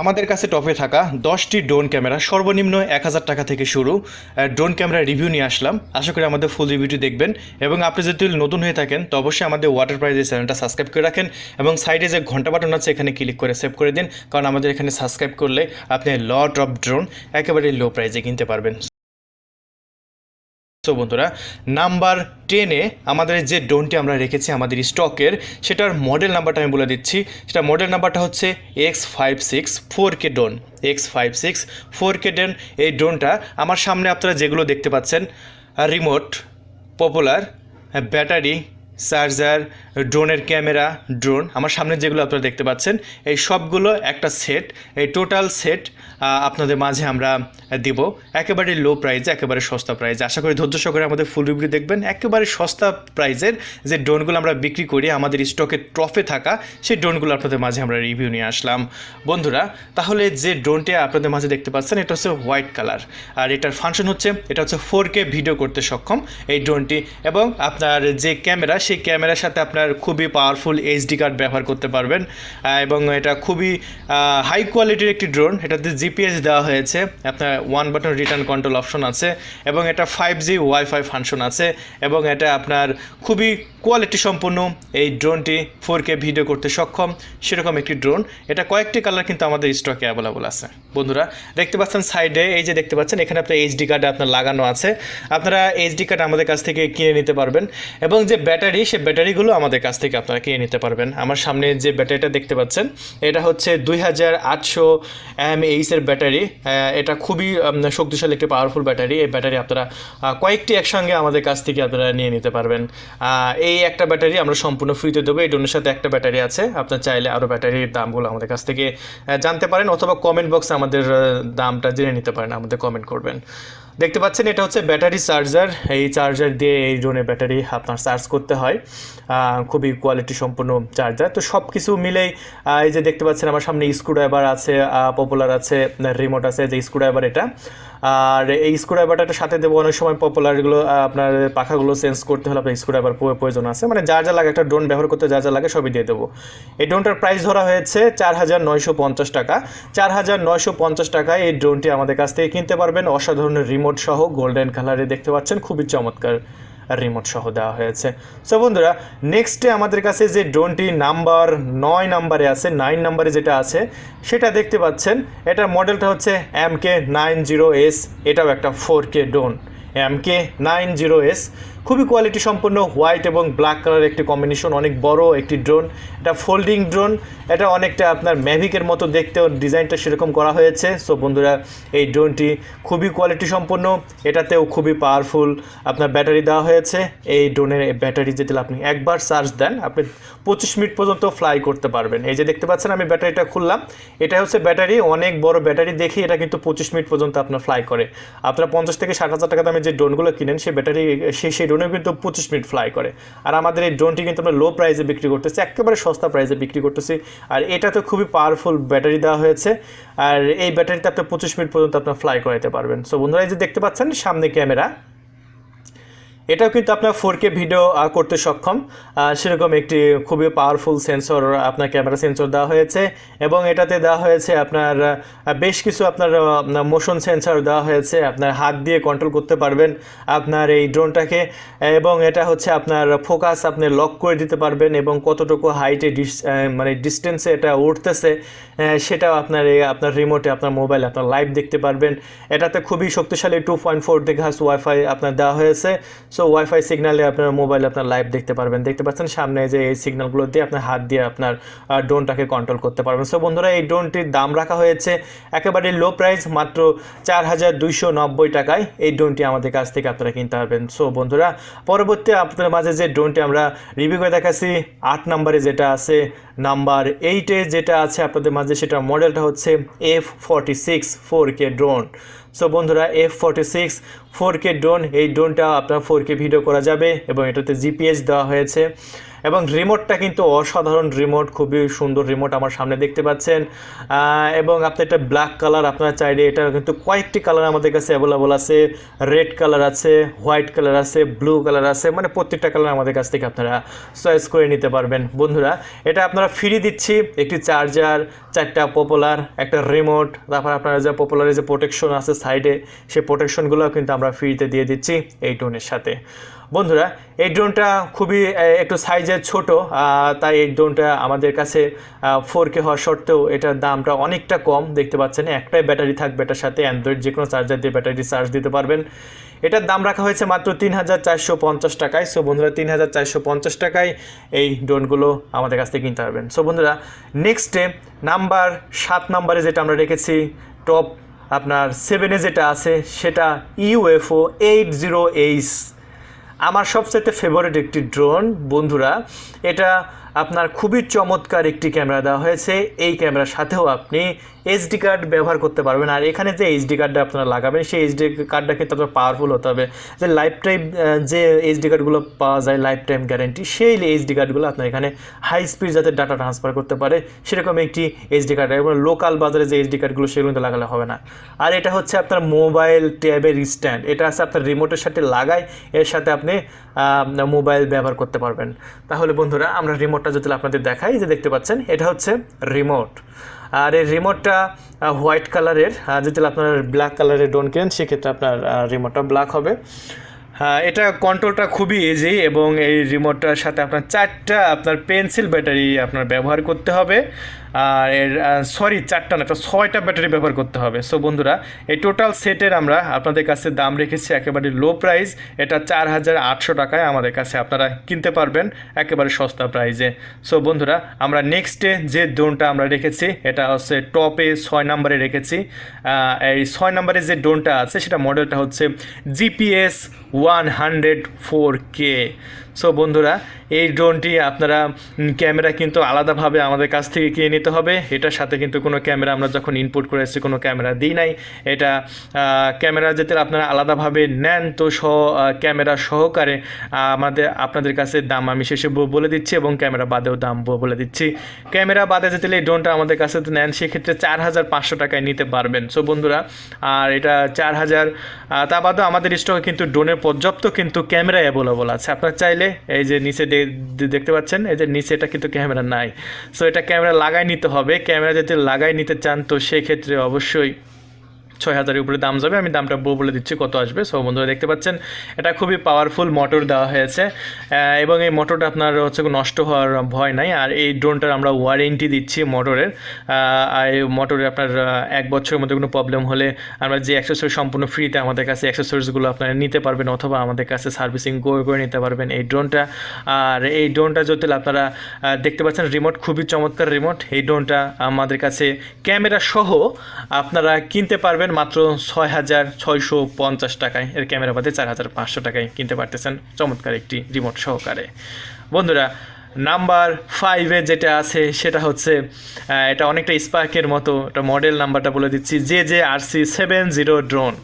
আমাদের কাছে টপে থাকা দশটি ড্রোন ক্যামেরা, সর্বনিম্ন এক হাজার টাকা থেকে শুরু। ড্রোন ক্যামেরা রিভিউ নিয়ে আসলাম। আশা করি আমাদের ফুল রিভিউটি দেখবেন। এবং আপনি যদি নতুন হয়ে থাকেন, তো অবশ্যই আমাদের ওয়াটার প্রাইজের চ্যানেলটা সাবস্ক্রাইব করে রাখেন এবং সাইডে যে ঘণ্টা বাটন আছে, এখানে ক্লিক করে সেভ করে দিন। কারণ আমাদের এখানে সাবস্ক্রাইব করলে আপনি লট অফ ড্রোন একেবারে লো প্রাইজে কিনতে পারবেন। তো বন্ধুরা, নাম্বার টেনে আমাদের যে ড্রোনটি আমরা রেখেছি আমাদের স্টকের, সেটার মডেল নাম্বারটা আমি বলে দিচ্ছি। সেটা মডেল নাম্বারটা হচ্ছে X five six four K drone X five six four K drone এই ড্রোনটা আমার সামনে আপনারা যেগুলো দেখতে পাচ্ছেন রিমোট পপুলার ব্যাটারি চার্জার ড্রোনের ক্যামেরা, ড্রোন, আমার সামনে যেগুলো আপনারা দেখতে পাচ্ছেন, এই সবগুলো একটা সেট, এই টোটাল সেট আপনাদের মাঝে আমরা দিব। একেবারে লো প্রাইজে, একেবারে সস্তা প্রাইজে। আশা করি ধৈর্য সহকারে আমাদের ফুল রিভিউ দেখবেন। একেবারে সস্তা প্রাইজের যে ড্রোনগুলো আমরা বিক্রি করি, আমাদের স্টকে ট্রফে থাকা, সেই ড্রোনগুলো আপনাদের মাঝে আমরা রিভিউ নিয়ে আসলাম। বন্ধুরা, তাহলে যে ড্রোনটি আপনাদের মাঝে দেখতে পাচ্ছেন, এটা হচ্ছে হোয়াইট কালার। আর এটার ফাংশন হচ্ছে, এটা হচ্ছে ফোর ভিডিও করতে সক্ষম এই ড্রোনটি। এবং আপনার যে ক্যামেরা, সেই ক্যামেরার সাথে আপনার খুবই পাওয়ারফুল এইচডি কার্ড ব্যবহার করতে পারবেন। এবং এটা খুবই হাই কোয়ালিটির একটি ড্রোন এটাতে জিপিএস দেওয়া হয়েছে। আপনার one button return control option আছে এবং এটা ফাইভ জি ওয়াইফাই ফাংশন আছে এবং এটা আপনার খুবই কোয়ালিটি সম্পন্ন এই ড্রোনটি ফোর কে ভিডিও করতে সক্ষম। সেরকম একটি ড্রোন এটা কয়েকটি কালার কিন্তু আমাদের স্টকে অ্যাভেলেবল আছে। বন্ধুরা, দেখতে পাচ্ছেন সাইডে এই যে দেখতে পাচ্ছেন, এখানে আপনার এইচডি কার্ড আপনার লাগানো আছে। আপনারা এইচডি কার্ড আমাদের কাছ থেকে কিনে নিতে পারবেন। এবং যে ব্যাটারি, সে ব্যাটারিগুলো আমাদের কাছ থেকে আপনারা কিনে নিতে পারবেন। আমার সামনে যে ব্যাটারিটা দেখতে পাচ্ছেন, এটা হচ্ছে দুই হাজার আটশো এম এইচের ব্যাটারি। এটা খুবই শক্তিশালী একটি পাওয়ারফুল ব্যাটারি। এই ব্যাটারি আপনারা কয়েকটি একসঙ্গে আমাদের কাছ থেকে আপনারা নিয়ে নিতে পারবেন। এই একটা ব্যাটারি আমরা সম্পূর্ণ ফ্রিতে দেবো। এই ড্রোনের সাথে একটা ব্যাটারি আছে। আপনার চাইলে আরও ব্যাটারির দামগুলো আমাদের কাছ থেকে জানতে পারেন অথবা কমেন্ট বক্সে আমাদের দামটা জেনে নিতে পারেন। আমাদের কমেন্ট করবেন। দেখতে পাচ্ছেন, এটা হচ্ছে ব্যাটারি চার্জার। এই চার্জার দিয়ে এই ড্রোনের ব্যাটারি আপনার চার্জ করতে হয়। খুবই কোয়ালিটি সম্পূর্ণ চার্জার। তো সব কিছু মিলেই এই যে দেখতে পাচ্ছেন, আমার সামনে স্ক্রুড্রাইভার আছে পপুলার আছে রিমোট আছে, যে স্ক্রুড্রাইভার এটা। আর এই স্ক্রুড্রাইভারটা সাথে দেবো অনেক সময় পপুলারগুলো আপনার পাখাগুলো চেঞ্জ করতে হলে আপনার স্ক্রুড্রাইভার প্রয়োজন আছে। মানে যা যা লাগে, একটা ড্রোন ব্যবহার করতে যা যা লাগে সবই দিয়ে দেবো। এই ড্রোনটার প্রাইস ধরা হয়েছে চার হাজার নয়শো পঞ্চাশ টাকা। চার হাজার নয়শো পঞ্চাশ টাকায় এই ড্রোনটি আমাদের কাছ থেকে কিনতে পারবেন। অসাধারণ রিমোট সহ গোল্ডেন কালারে দেখতে পাচ্ছেন। খুবই চমৎকার। রিমোট সহ দেওয়া হয়েছে। সো বন্ধুরা নেক্সটে আমাদের কাছে যে ড্রোনটি নাম্বার নয় নাম্বারে আছে নাইন নাম্বারে যেটা আছে, সেটা দেখতে পাচ্ছেন। এটার মডেলটা হচ্ছে M K nine zero S এটাও একটা four K drone. M K nine zero S খুবই কোয়ালিটি সম্পন্ন হোয়াইট এবং ব্ল্যাক কালার একটি কম্বিনেশন অনেক বড় একটি ড্রোন এটা ফোল্ডিং ড্রোন এটা অনেকটা আপনার ম্যাভিকের মতো দেখতেও ডিজাইনটা সেরকম করা হয়েছে। সো বন্ধুরা, এই ড্রোনটি খুবই কোয়ালিটি সম্পন্ন, এটাতেও খুবই পাওয়ারফুল আপনার ব্যাটারি দেওয়া হয়েছে। এই ড্রোনের ব্যাটারি যদি আপনি একবার চার্জ দেন, আপনি পঁচিশ মিনিট পর্যন্ত ফ্লাই করতে পারবেন। এই যে দেখতে পাচ্ছেন, আমি ব্যাটারিটা খুললাম। এটা হচ্ছে ব্যাটারি অনেক বড় ব্যাটারি দেখি এটা কিন্তু পঁচিশ মিনিট পর্যন্ত আপনার ফ্লাই করে। আপনার পঞ্চাশ থেকে ষাট হাজার টাকা দামে যে ড্রোনগুলো কিনেন সেই ব্যাটারি সেই সেই ড্রোনেও কিন্তু পঁচিশ মিনিট ফ্লাই করে। আর আমাদের এই ড্রোনটি কিন্তু আমরা লো প্রাইসে বিক্রি করতেছি, একেবারে সস্তা প্রাইসে বিক্রি করতেছি। আর এটা তো খুবই পাওয়ারফুল ব্যাটারি দেওয়া হয়েছে। আর এই ব্যাটারিতে আপনি পঁচিশ মিনিট পর্যন্ত আপনার ফ্লাই করাতে পারবেন। সো বন্ধুরা, এই যে দেখতে পাচ্ছেন, সামনে ক্যামেরা এটাও কিন্তু আপনার ফোর কে ভিডিও করতে সক্ষম। সেরকম একটি খুবই পাওয়ারফুল সেন্সর আপনার ক্যামেরা সেন্সর দেওয়া হয়েছে এবং এটাতে দেওয়া হয়েছে আপনার বেশ কিছু আপনার মোশন সেন্সর দেওয়া হয়েছে। আপনার হাত দিয়ে কন্ট্রোল করতে পারবেন আপনার এই ড্রোনটাকে এবং এটা হচ্ছে আপনার ফোকাস আপনি লক করে দিতে পারবেন এবং কতটুকু হাইটে ডিস মানে ডিস্টেন্সে এটা উঠতেছে সেটাও আপনার এই, আপনার রিমোটে আপনার মোবাইল আপনার লাইভ দেখতে পারবেন। এটাতে খুবই শক্তিশালী টু পয়েন্ট ফোর হাস ওয়াইফাই আপনার দেওয়া হয়েছে। সো ওয়াইফাই সিগনালে আপনার মোবাইল আপনার লাইভ দেখতে পারবেন। দেখতে পাচ্ছেন সামনে যে এই সিগন্যালগুলো দিয়ে আপনার হাত দিয়ে আপনার ড্রোনটাকে কন্ট্রোল করতে পারবেন। সো বন্ধুরা, এই ড্রোনটির দাম রাখা হয়েছে একেবারে লো প্রাইস মাত্র চার হাজার দুইশো নব্বই টাকায়। এই ড্রোনটি আমাদের কাছ থেকে আপনারা কিনতে পারবেন। সো বন্ধুরা, পরবর্তী আপনাদের মাঝে যে ড্রোনটি আমরা রিভিউ করে দেখাচ্ছি, আট নম্বরে যেটা আছে নাম্বার এইটে যেটা আছে আপনাদের মাঝে সেটা মডেলটা হচ্ছে F forty six four K drone so বন্ধুরা F forty six four K drone এই ড্রোনটা আপনার ফোর কে ভিডিও করা যাবে এবং এটাতে জিপিএস দেওয়া হয়েছে। এবং রিমোটটা কিন্তু অসাধারণ রিমোট খুবই সুন্দর রিমোট আমার সামনে দেখতে পাচ্ছেন। এবং আপনি একটা ব্ল্যাক কালার আপনারা চাইলে এটা কিন্তু কয়েকটি কালার আমাদের কাছে অ্যাভেলেবল আছে। রেড কালার আছে হোয়াইট কালার আছে ব্লু কালার আছে মানে প্রত্যেকটা কালার আমাদের কাছ থেকে আপনারা চয়েস করে নিতে পারবেন। বন্ধুরা, এটা আপনারা ফ্রি দিচ্ছি, একটি চার্জার চারটা পপুলার একটা রিমোট তারপর আপনারা যে পপুলারের যে প্রোটেকশন আছে সাইডে সেই প্রোটেকশনগুলো কিন্তু আমরা ফ্রিতে দিয়ে দিচ্ছি এই টোনের সাথে। বন্ধুরা, এই ড্রোনটা খুবই একটু সাইজের ছোট তাই এই ড্রোনটা আমাদের কাছে ফোর কে হওয়া সত্ত্বেও এটার দামটা অনেকটা কম। দেখতে পাচ্ছেন, একটাই ব্যাটারি থাকবে, এটার সাথে অ্যান্ড্রয়েড যে কোনো চার্জার দিয়ে ব্যাটারি চার্জ দিতে পারবেন। এটার দাম রাখা হয়েছে মাত্র তিন হাজার চারশো পঞ্চাশ টাকায়। সো বন্ধুরা, তিন হাজার চারশো পঞ্চাশ টাকায় এই ড্রোনগুলো আমাদের কাছ থেকে কিনতে পারবেন। সো বন্ধুরা নেক্সটে নাম্বার সাত নাম্বারে যেটা আমরা রেখেছি টপ আপনার সেভেনে যেটা আছে, সেটা ইউএফও এইট জিরো এইচ আমার সবচেয়ে ফেভারিট একটি ড্রোন বন্ধুরা, এটা আপনার খুবই চমৎকার একটি ক্যামেরা দেওয়া হয়েছে। এই ক্যামেরার সাথেও আপনি এইচডি কার্ড ব্যবহার করতে পারবেন। আর এখানে যে এইচডি কার্ডটা আপনারা লাগাবেন, সেই এইচডি কার্ডটা কিন্তু আপনার পাওয়ারফুল হতে হবে। যে লাইফ টাইম যে এইচডি কার্ডগুলো পাওয়া যায় লাইফ টাইম গ্যারেন্টি সেই এইচডি কার্ডগুলো আপনার এখানে হাই স্পিড যাতে ডাটা ট্রান্সফার করতে পারে, সেরকম একটি এইচডি কার্ড এবং লোকাল বাজারে যে এইচডি কার্ডগুলো সেগুলো কিন্তু লাগালে হবে না। আর এটা হচ্ছে আপনার মোবাইল ট্যাবের স্ট্যান্ড এটা আছে আপনার রিমোটের সাথে লাগাই এর সাথে আপনি মোবাইল ব্যবহার করতে পারবেন। তাহলে বন্ধুরা, আমরা রিমোটটা যদি আপনাদের দেখাই, যে দেখতে পাচ্ছেন, এটা হচ্ছে রিমোট আর এই রিমোটটা হোয়াইট কালারের যদি আপনার ব্ল্যাক কালারের ডোন কেন সেক্ষেত্রে আপনার রিমোটটা ব্ল্যাক হবে। হ্যাঁ এটা কন্ট্রোলটা খুবই ইজি এবং এই রিমোটটার সাথে আপনার চারটা আপনার পেন্সিল ব্যাটারি আপনার ব্যবহার করতে হবে। সরি চারটা না ছয়টা ব্যাটারি ব্যবহার করতে হবে। সো বন্ধুরা, এই টোটাল সেটের আমরা আপনাদের কাছে দাম রেখেছি একেবারে লো প্রাইস এটা চার হাজার আটশো টাকায় আমাদের কাছে আপনারা কিনতে পারবেন একেবারে সস্তা প্রাইসে সো বন্ধুরা, আমরা নেক্সটে যে ড্রোনটা আমরা রেখেছি, এটা হচ্ছে টপে ছয় নম্বরে রেখেছি। এই ছয় নম্বরে যে ড্রোনটা আছে, সেটা মডেলটা হচ্ছে GPS one hundred four K so বন্ধুরা এই ড্রোনটি আপনারা ক্যামেরা কিন্তু আলাদাভাবে আমাদের কাছ থেকে কিনে নিতে হবে। এটার সাথে কিন্তু কোনো ক্যামেরা আমরা যখন ইনপুট করে এসেছি কোনো ক্যামেরা দিই নাই। এটা ক্যামেরা যেতে আপনারা আলাদাভাবে নেন। তো আহ, ক্যামেরা সহকারে আমাদের আপনাদের কাছে দাম আমি শেষে বলে দিচ্ছি এবং ক্যামেরা বাদেও দাম বলে দিচ্ছি। ক্যামেরা বাদে যেতে এই ড্রোনটা আমাদের কাছে নেন সেক্ষেত্রে চার হাজার পাঁচশো টাকায় নিতে পারবেন। সো বন্ধুরা আর এটা চার হাজার তা বাদেও আমাদের স্টকে কিন্তু ড্রোনের পর্যাপ্ত কিন্তু ক্যামেরা অ্যাভেলেবল আছে। আপনার চাইলে এই যে নিচে দেখতে পাচ্ছেন? এই যে নিচে এটা কিন্তু ক্যামেরা নাই। সো এটা ক্যামেরা লাগাই নিতে হবে। ক্যামেরা যদি লাগাই নিতে চান, তো সেক্ষেত্রে অবশ্যই ছয় হাজারের উপরে দাম যাবে। আমি দামটা ব- বলে দিচ্ছি কত আসবে। সো বন্ধুরা, দেখতে পাচ্ছেন, এটা খুবই পাওয়ারফুল মোটর দেওয়া হয়েছে। এবং এই মোটরটা আপনার হচ্ছে নষ্ট হওয়ার ভয় নাই। আর এই ড্রোনটার আমরা ওয়ারেন্টি দিচ্ছি মোটরের আর এই মোটরে আপনার এক বছরের মধ্যে কোনো প্রবলেম হলে আমরা যে অ্যাক্সেসরি সম্পূর্ণ ফ্রিতে আমাদের কাছে অ্যাক্সেসরিজগুলো আপনারা নিতে পারবেন অথবা আমাদের কাছে সার্ভিসিং করে করে নিতে পারবেন এই ড্রোনটা আর এই ড্রোনটা যদি আপনারা দেখতে পাচ্ছেন রিমোট খুবই চমৎকার রিমোট এই ড্রোনটা আমাদের কাছে ক্যামেরা সহ আপনারা কিনতে পারবেন। মাত্র ছয় হাজার ছয়শো পঞ্চাশ টাকায়। এর ক্যামেরা বাদে চার হাজার পাঁচশো টাকায় কিনতে পারতেছেন চমৎকার একটি রিমোট সহকারে। বন্ধুরা, নাম্বার ফাইভে যেটা আছে, সেটা হচ্ছে এটা অনেকটা স্পার্কের মতো, এটা মডেল নাম্বারটা বলে দিচ্ছি J J R C seven zero drone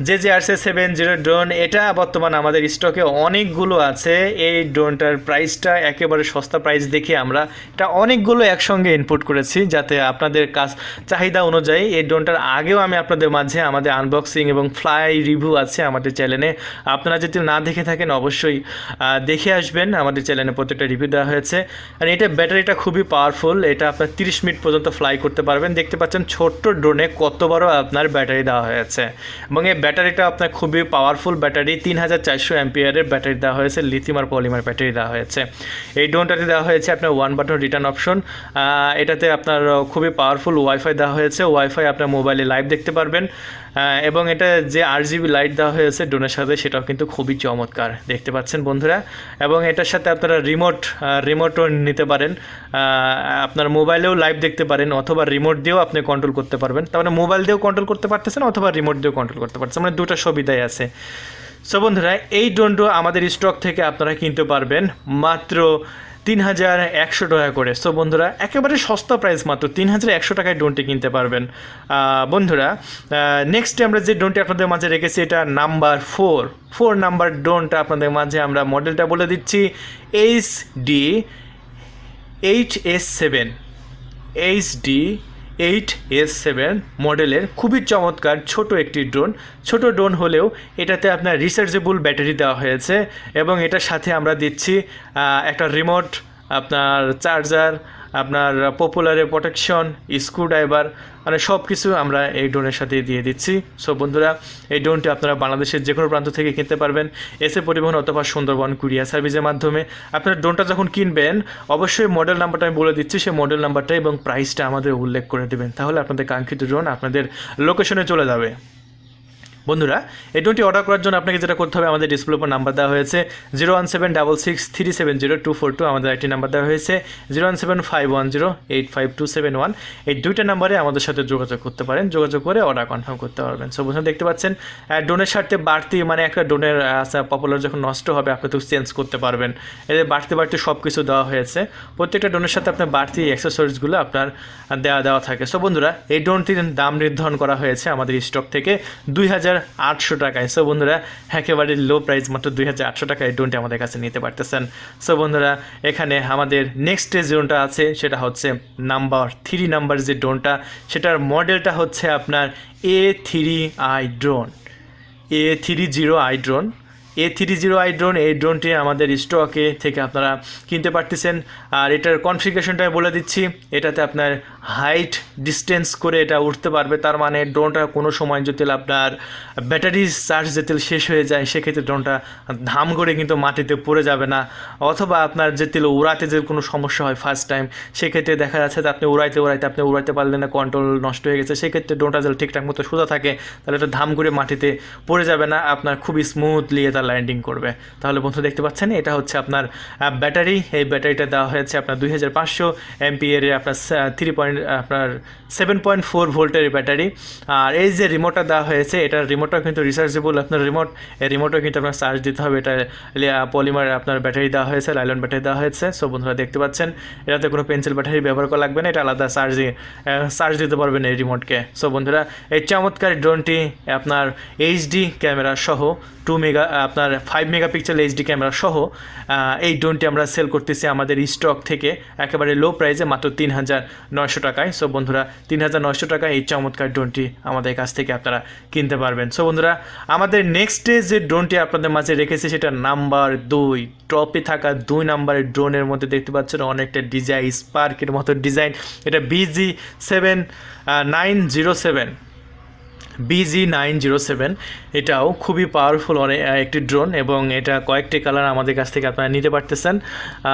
যে যে আরসে সেভেন জিরো ড্রোন এটা বর্তমান আমাদের স্টকে অনেকগুলো আছে। এই ড্রোনটার প্রাইসটা একেবারে সস্তা প্রাইস দেখে আমরা এটা অনেকগুলো একসঙ্গে ইনপুট করেছি যাতে আপনাদের কাজ, চাহিদা অনুযায়ী এই ড্রোনটার আগেও আমি আপনাদের মাঝে আমাদের আনবক্সিং এবং ফ্লাই রিভিউ আছে আমাদের চ্যানেলে আপনারা যদি না দেখে থাকেন, অবশ্যই দেখে আসবেন। আমাদের চ্যানেলে প্রত্যেকটা রিভিউ দেওয়া হয়েছে। আর এটা ব্যাটারিটা খুবই পাওয়ারফুল এটা আপনার তিরিশ মিনিট পর্যন্ত ফ্লাই করতে পারবেন। দেখতে পাচ্ছেন ছোট্ট ড্রোনে কত বড় আপনার ব্যাটারি দেওয়া হয়েছে। এবং এই ব্যাটারিটা আপনার খুবই পাওয়ারফুল ব্যাটারি তিন হাজার চারশো অ্যাম্পিয়ারের ব্যাটারি দেওয়া হয়েছে লিথিয়াম আর পলিমার ব্যাটারি দেওয়া হয়েছে। এই ড্রোনটাতে দেওয়া হয়েছে আপনার ওয়ান বাটন রিটার্ন অপশন এটাতে আপনার খুবই পাওয়ারফুল ওয়াইফাই দেওয়া হয়েছে ওয়াইফাই আপনার মোবাইলে লাইভ দেখতে পারবেন। এবং এটা যে আর জিবি লাইট দেওয়া হয়েছে ড্রোনের সাথে, সেটাও কিন্তু খুবই চমৎকার। দেখতে পাচ্ছেন বন্ধুরা? এবং এটার সাথে আপনারা রিমোট রিমোটও নিতে পারেন। আপনার মোবাইলেও লাইভ দেখতে পারেন, অথবা রিমোট দিয়েও আপনি কন্ট্রোল করতে পারবেন। তার মানে মোবাইল দিয়েও কন্ট্রোল করতে পারতেছেন, অথবা রিমোট দিয়েও কন্ট্রোল করতে পারতেছেন। মানে দুটো সুবিধাই আছে। সো বন্ধুরা, এই ড্রোনটা আমাদের স্টক থেকে আপনারা কিনতে পারবেন। মাত্র তিন হাজার একশো টাকা করে। সো বন্ধুরা, একেবারে সস্তা প্রাইস মাত্র তিন হাজার একশো টাকায় ডোনটি কিনতে পারবেন। বন্ধুরা নেক্সটে আমরা যে ডোনটি আপনাদের মাঝে রেখেছি, এটা নাম্বার ফোর ফোর নাম্বার ডোনটা আপনাদের মাঝে আমরা মডেলটা বলে দিচ্ছি H D H S seven HD eight S seven মডেলের খুবই চমৎকার ছোট একটি ড্রোন। ছোট ড্রোন হলেও এটাতে আপনার রিচার্জেবল ব্যাটারি দেওয়া হয়েছে এবং এটার সাথে আমরা দিচ্ছি একটা রিমোট, আপনার চার্জার আপনার পপুলারের প্রোটেকশন স্ক্রুড্রাইভার মানে সব কিছু আমরা এই ড্রোনের সাথে দিয়ে দিচ্ছি। সো বন্ধুরা, এই ড্রোনটি আপনারা বাংলাদেশের যে কোনো প্রান্ত থেকে কিনতে পারবেন। এসে পরিবহন অথবা সুন্দরবন কুরিয়ার সার্ভিসের মাধ্যমে। আপনারা ড্রোনটা যখন কিনবেন, অবশ্যই মডেল নাম্বারটা আমি বলে দিচ্ছি। সেই মডেল নাম্বারটা এবং প্রাইসটা আমাদের উল্লেখ করে দেবেন। তাহলে আপনাদের কাঙ্ক্ষিত ড্রোন আপনাদের লোকেশনে চলে যাবে। বন্ধুরা, এই ড্রোনটি অর্ডার করার জন্য আপনাকে যেটা করতে হবে, আমাদের ডিসপ্লে উপর নাম্বার দেওয়া হয়েছে zero one seven double six three seven zero two four two আমাদের একটি নাম্বার দেওয়া হয়েছে zero one seven five one zero eight five two seven one এই দুইটা নাম্বারে আমাদের সাথে যোগাযোগ করতে পারেন, যোগাযোগ করে অর্ডার কনফার্ম করতে পারবেন। সো বন্ধুরা, দেখতে পাচ্ছেন ড্রোনের সাথে বাড়তি মানে একটা ড্রোনের পপুলার যখন নষ্ট হবে, আপনি তো চেঞ্জ করতে পারবেন। এদের বাড়তি বাড়তি সব কিছু দেওয়া হয়েছে। প্রত্যেকটা ড্রোনের সাথে আপনার বাড়তি অ্যাক্সেসরিজগুলো আপনার দেওয়া দেওয়া থাকে। সো বন্ধুরা, এই ড্রোনটির দাম নির্ধারণ করা হয়েছে আমাদের স্টক থেকে দুই হাজার আটশো টাকায়। সো বন্ধুরা, একেবারে লো প্রাইস মাত্র দুই হাজার আটশো টাকায় ড্রোনটি আমাদের কাছে নিতে পারতেছেন। সো বন্ধুরা, এখানে আমাদের নেক্সট যে ড্রোনটা আছে, সেটা হচ্ছে নাম্বার থ্রি নাম্বার যে ড্রোনটা সেটার মডেলটা হচ্ছে আপনার A three I drone A three zero I drone A three zero I drone এই ড্রোনটি আমাদের স্টকে থেকে আপনারা কিনতে পারতেছেন। আর এটার কনফিগারেশনটা বলে দিচ্ছি, এটাতে আপনার হাইট ডিস্টেন্স করে এটা উঠতে পারবে, তার মানে ড্রোনটা কোনো সময় যদি আপনার ব্যাটারি চার্জ যেতে শেষ হয়ে যায়, সেক্ষেত্রে ড্রোনটা ধাম করে কিন্তু মাটিতে পড়ে যাবে না। অথবা আপনার যে তেল উড়াতে যে কোনো সমস্যা হয় ফার্স্ট টাইম সেক্ষেত্রে দেখা যাচ্ছে যে আপনি উড়াইতে উড়াইতে আপনি উড়াইতে পারলেন না কন্ট্রোল নষ্ট হয়ে গেছে, সেক্ষেত্রে ড্রোনটা যদি ঠিকঠাক মতো সোজা থাকে, তাহলে এটা ধাম করে মাটিতে পড়ে যাবে না, আপনার খুবই স্মুথলি এটা ল্যান্ডিং করবে। তাহলে বন্ধু দেখতে পাচ্ছেন, এটা হচ্ছে আপনার ব্যাটারি, এই ব্যাটারিটা দেওয়া হয়েছে আপনার দুই হাজার পাঁচশো এমপিএর, আপনার থ্রি পয়েন্ট আপনার সেভেন পয়েন্ট ফোর ভোল্টের ব্যাটারি। আর এই যে রিমোটটা দেওয়া হয়েছে এটার রিমোটটা কিন্তু রিচার্জেবল আপনার রিমোট এই রিমোটও কিন্তু আপনার চার্জ দিতে হবে। এটা পলিমার আপনার ব্যাটারি দেওয়া হয়েছে লাইলন ব্যাটারি দেওয়া হয়েছে। সো বন্ধুরা দেখতে পাচ্ছেন, এটাতে কোনো পেন্সিল ব্যাটারি ব্যবহার করা লাগবে না। এটা আলাদা চার্জে চার্জ দিতে পারবেন এই রিমোটকে সো বন্ধুরা, এই চমৎকার ড্রোনটি আপনার এইচডি ক্যামেরা সহ টু মেগা আপনার ফাইভ মেগাপিক্সেল এইচডি ক্যামেরা সহ এই ড্রোনটি আমরা সেল করতেছি আমাদের স্টক থেকে। একেবারে লো প্রাইসে মাত্র তিন হাজার নয়শো টাকায়। সো বন্ধুরা, তিন হাজার নয়শো টাকায় এই চমৎকার ড্রোনটি আমাদের কাছ থেকে আপনারা কিনতে পারবেন। সো বন্ধুরা, আমাদের নেক্সট ডে যে ড্রোনটি আপনাদের মাঝে রেখেছে, সেটা নাম্বার দুই। টপে থাকা দুই নাম্বারের ড্রোনের মধ্যে দেখতে পাচ্ছেন অনেকটা ডিজাইন স্পার্কের মতো ডিজাইন এটা B G seven nine zero seven B G nine zero seven এটাও খুবই পাওয়ারফুল অনেক একটি ড্রোন এবং এটা কয়েকটি কালার আমাদের কাছ থেকে আপনারা নিতে পারতেছেন।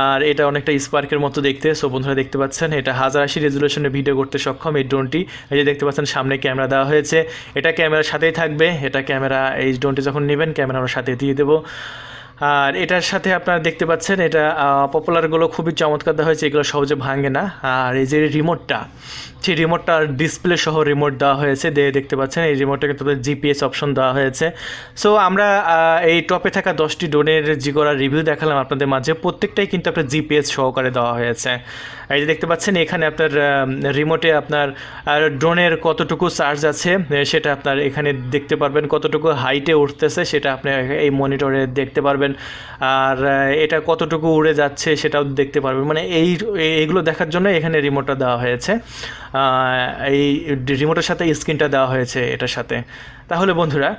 আর এটা অনেকটা স্পার্কের মতো দেখতে সো বন্ধুরা দেখতে পাচ্ছেন, এটা হাজার আশি রেজুলেশনে ভিডিও করতে সক্ষম এই ড্রোনটি এই যে দেখতে পাচ্ছেন, সামনে ক্যামেরা দেওয়া হয়েছে। এটা ক্যামেরার সাথেই থাকবে, এটা ক্যামেরা এই ড্রোনটি যখন নেবেন ক্যামেরা আমরা সাথে দিয়ে দেবো। আর এটার সাথে আপনারা দেখতে পাচ্ছেন, এটা পপুলারগুলো খুবই চমৎকার দেওয়া হয়েছে, এগুলো সহজে ভাঙে না। আর এই যে রিমোটটা সেই রিমোটটার ডিসপ্লে সহ রিমোট দেওয়া হয়েছে দিয়ে দেখতে পাচ্ছেন, এই রিমোটটা কিন্তু জিপিএস অপশন দেওয়া হয়েছে। সো আমরা এই টপে থাকা দশটি ড্রোনের জি করার রিভিউ দেখালাম আপনাদের মাঝে, প্রত্যেকটাই কিন্তু আপনার জিপিএস সহকারে দেওয়া হয়েছে। এই যে দেখতে পাচ্ছেন, এখানে আপনার রিমোটে আপনার ড্রোনের কতটুকু চার্জ আছে সেটা আপনার এখানে দেখতে পারবেন, কতটুকু হাইটে উঠতেছে, সেটা আপনি এই মনিটরে দেখতে পারবেন। আর এটা কতটুকু উড়ে যাচ্ছে সেটাও দেখতে পারবেন। মানে এই এইগুলো দেখার জন্য এখানে রিমোটটা দেওয়া হয়েছে। এই রিমোটের সাথে স্ক্রিনটা দেওয়া হয়েছে এটার সাথে। তাহলে বন্ধুরা,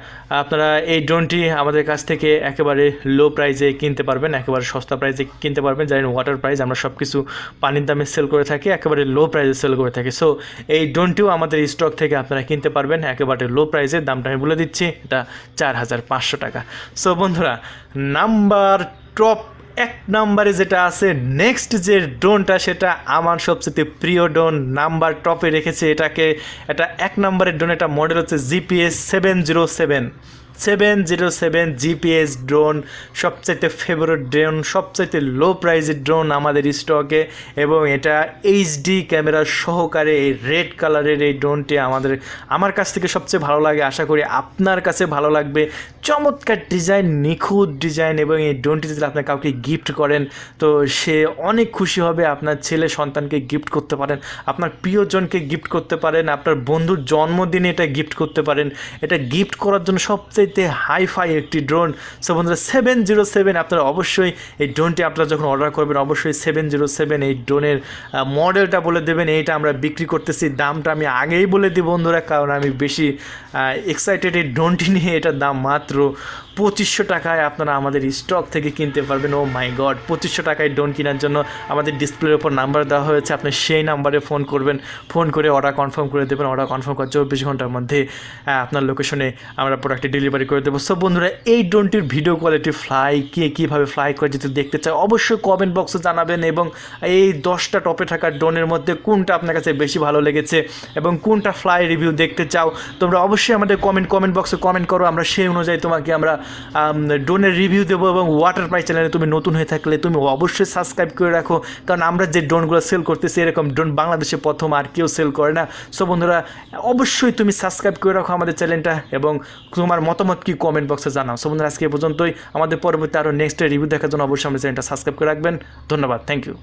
আপনারা এই ড্রোনটি আমাদের কাছ থেকে একেবারে লো প্রাইজে কিনতে পারবেন, একেবারে সস্তা প্রাইজে কিনতে পারবেন, জানেন ওয়াটার প্রাইস আমরা সব কিছু পানির দামে সেল করে থাকি, একেবারে লো প্রাইজে সেল করে থাকি। সো এই ড্রোনটিও আমাদের স্টক থেকে আপনারা কিনতে পারবেন, একেবারে লো প্রাইসে দামটা আমি বলে দিচ্ছি, এটা চার হাজার পাঁচশো টাকা। সো বন্ধুরা নাম্বার টপ এক নাম্বারে যেটা আছে নেক্সট যে ড্রোনটা সেটা আমার সবচেয়ে প্রিয় ড্রোন নাম্বার টপে রেখেছে এটাকে। এটা এক নম্বরের ড্রোন এটা মডেল হচ্ছে GPS seven zero seven seven zero seven GPS drone সবচাইতে ফেভারিট ড্রোন সবচাইতে লো প্রাইজের ড্রোন আমাদের স্টকে এবং এটা এইচডি ক্যামেরা সহকারে এই রেড কালারের এই ড্রোনটি আমাদের, আমার কাছ থেকে সবচেয়ে ভালো লাগে, আশা করি আপনার কাছে ভালো লাগবে। চমৎকার ডিজাইন নিখুঁত ডিজাইন এবং এই ড্রোনটি যদি আপনি কাউকে গিফট করেন, তো সে অনেক খুশি হবে, আপনার ছেলে সন্তানকে গিফট করতে পারেন, আপনার প্রিয়জনকে গিফট করতে পারেন, আপনার বন্ধুর জন্মদিনে এটা গিফট করতে পারেন, এটা গিফট করার জন্য সবচাইতে হাইফাই একটি ড্রোন সো বন্ধুরা সেভেন জিরো সেভেন আপনারা অবশ্যই এই ড্রোনটি আপনারা যখন অর্ডার করবেন, অবশ্যই সেভেন জিরো সেভেন এই ড্রোনের মডেলটা বলে দেবেন। এইটা আমরা বিক্রি করতেছি। দামটা আমি আগেই বলে দিই বন্ধুরা, কারণ আমি বেশি এক্সাইটেড এই ড্রোনটি নিয়ে। এটার দাম মাত্র পঁচিশশো টাকায় আপনারা আমাদের স্টক থেকে কিনতে পারবেন। ও মাই গড পঁচিশশো টাকায় ড্রোন কেনার জন্য আমাদের ডিসপ্লের ওপর নাম্বার দেওয়া হয়েছে। আপনি সেই নাম্বারে ফোন করবেন ফোন করে অর্ডার কনফার্ম করে দেবেন। অর্ডার কনফার্ম করার চব্বিশ ঘণ্টার মধ্যে আপনার লোকেশনে আমরা প্রোডাক্টটি ডেলিভারি করে দেবো। সব বন্ধুরা, এই ড্রোনটির ভিডিও কোয়ালিটি ফ্লাই কে কীভাবে ফ্লাই করে যদি দেখতে চায় অবশ্যই কমেন্ট বক্সে জানাবেন এবং এই দশটা টপে থাকা ড্রোনের মধ্যে কোনটা আপনার কাছে বেশি ভালো লেগেছে এবং কোনটা ফ্লাই রিভিউ দেখতে চাও, তোমরা অবশ্যই আমাদের কমেন্ট কমেন্ট বক্সে কমেন্ট করো। আমরা সেই অনুযায়ী তোমাকে আমরা ড্রোনের রিভিউ দেবো এবং ওয়াটার প্রাইস চ্যানেলে তুমি নতুন হয়ে থাকলে তুমি অবশ্যই সাবস্ক্রাইব করে রাখো। কারণ আমরা যে ড্রোনগুলো সেল করতেছি, এরকম ড্রোন বাংলাদেশে প্রথম আর কেউ সেল করে না। সো বন্ধুরা, অবশ্যই তুমি সাবস্ক্রাইব করে রাখো আমাদের চ্যানেলটা এবং তোমার মতামত কি কমেন্ট বক্সে জানাও। সো বন্ধুরা, আজকে পর্যন্তই। আমাদের পরবর্তী আরও নেক্সট রিভিউ দেখার জন্য অবশ্যই আমাদের চ্যানেলটা সাবস্ক্রাইব করে রাখবেন। ধন্যবাদ। Thank you